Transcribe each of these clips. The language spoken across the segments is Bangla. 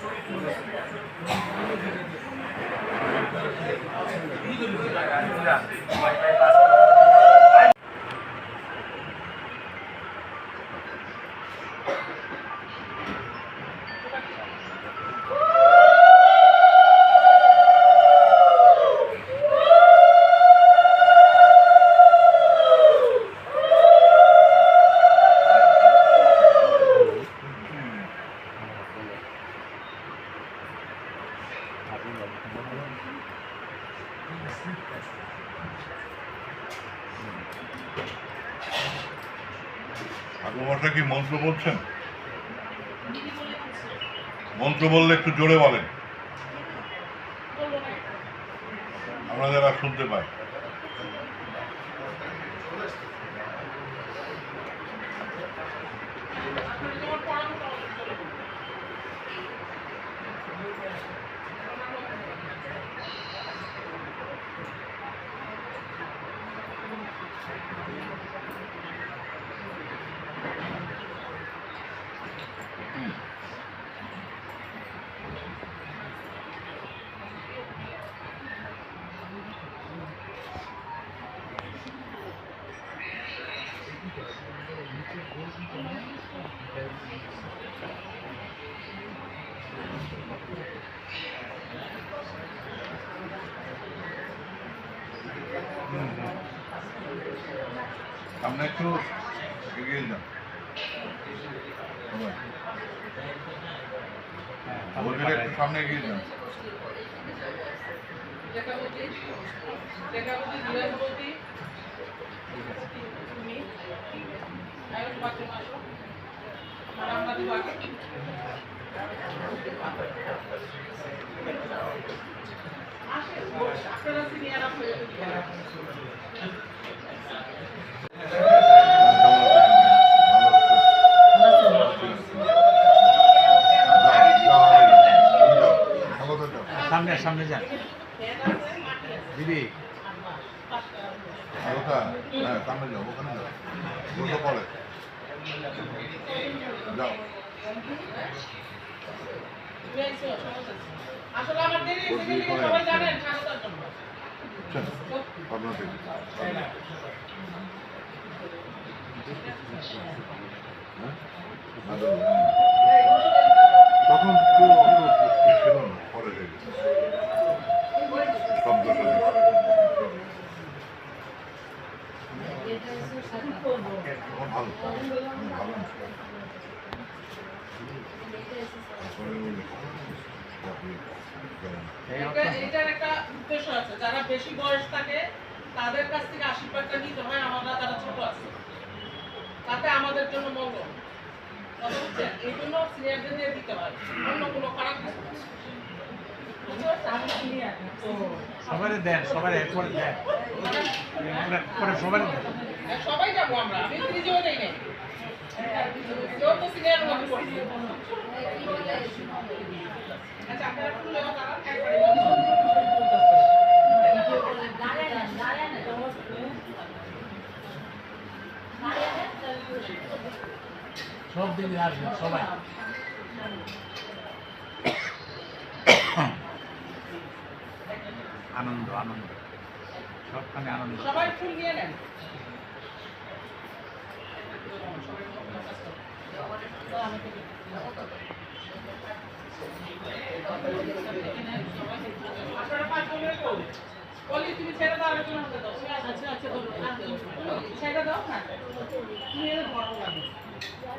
Thank you. ঠাকুমাটা কি মন্ত্র বলছেন? মন্ত্র বললে একটু জোরে বলেন। আমরা যারা শুনতে পাই। সামনে একটু এগিয়ে যান সবাই। বলবিরা একটু সামনে এগিয়ে যান লেখাপতি সামনে সামনে যান। দিদি। হ্যাঁ সামনে যাও ওখানে যাও। বসে পড়ে যাও। আসলে আমার দেরি সবাই জানেন স্বাগতের জন্য চল ভাবনা থেকে হ্যাঁ? হ্যাঁ। তখন তো ছিল না পরে হয়ে শব্দটা ভালো ভালো না। পরে বলে, আপনি কেমন? এটা এটার একটা উদ্দেশ্য আছে। যারা বেশি বয়স থাকে তাদের কাছ থেকে আশীর্বাদটা নিতে হয় আমরা যারা ছোট আছে। তাতে আমাদের জন্য মঙ্গল। এই জন্য সিনিয়রদের দিয়ে দিতে হয়। অন্য কোনো খারাপ সবাই দেন সবাই একবারে দেন। সবাই হ্যাঁ, সবাই যাব আমরা। আমি নিজেও নেই আচ্ছা আপনারা খুললেও তারা একবারে সব দিদি আসবেন সবাই আনন্দ আনন্দ সবখানে আনন্দ সবাই ফুল নিয়ে নেন আপনারা পাঁচ জনের কেউ? বলি, তুমি ছেড়ে দাও, আচ্ছা, আচ্ছা, ছেড়ে দাও, হ্যাঁ। তুমি এর ধরো লাগে।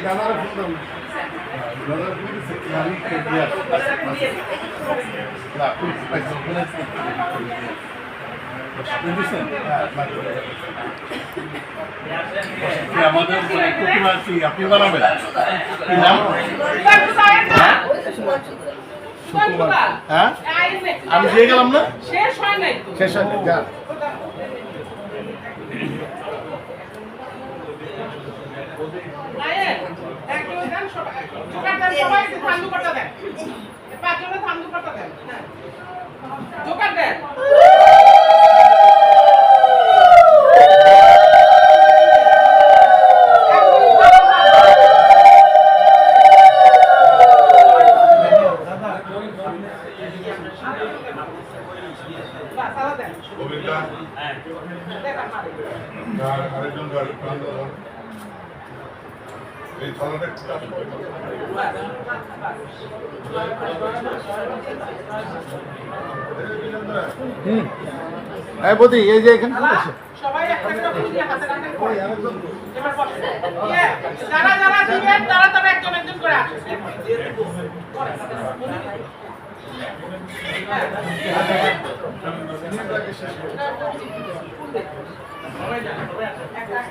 দাদার ফোন দাও দাদার ফোন না পাইছো হ্যাঁ আমাদের আপনি বানাবেন হ্যাঁ আমি দিয়ে গেলাম না শেষ হয় নাই শেষ হয়নি যা নায়েক, একটু দেন সবাই- করতে দেন। পাঁচজনে করতে দেন। হ্যাঁ। দেন। আরেকজন গাড়ি এই থালাটা একটু চাষ করে দাও। এই বদি এই যে এখানে সবাই একটা করে ফুল দিয়ে হাতে রাখেন এবার বসেন। ইয়ে, যারা যারা দিবেন তারা তারা একজন একজন করে পরে। হ্যাঁ।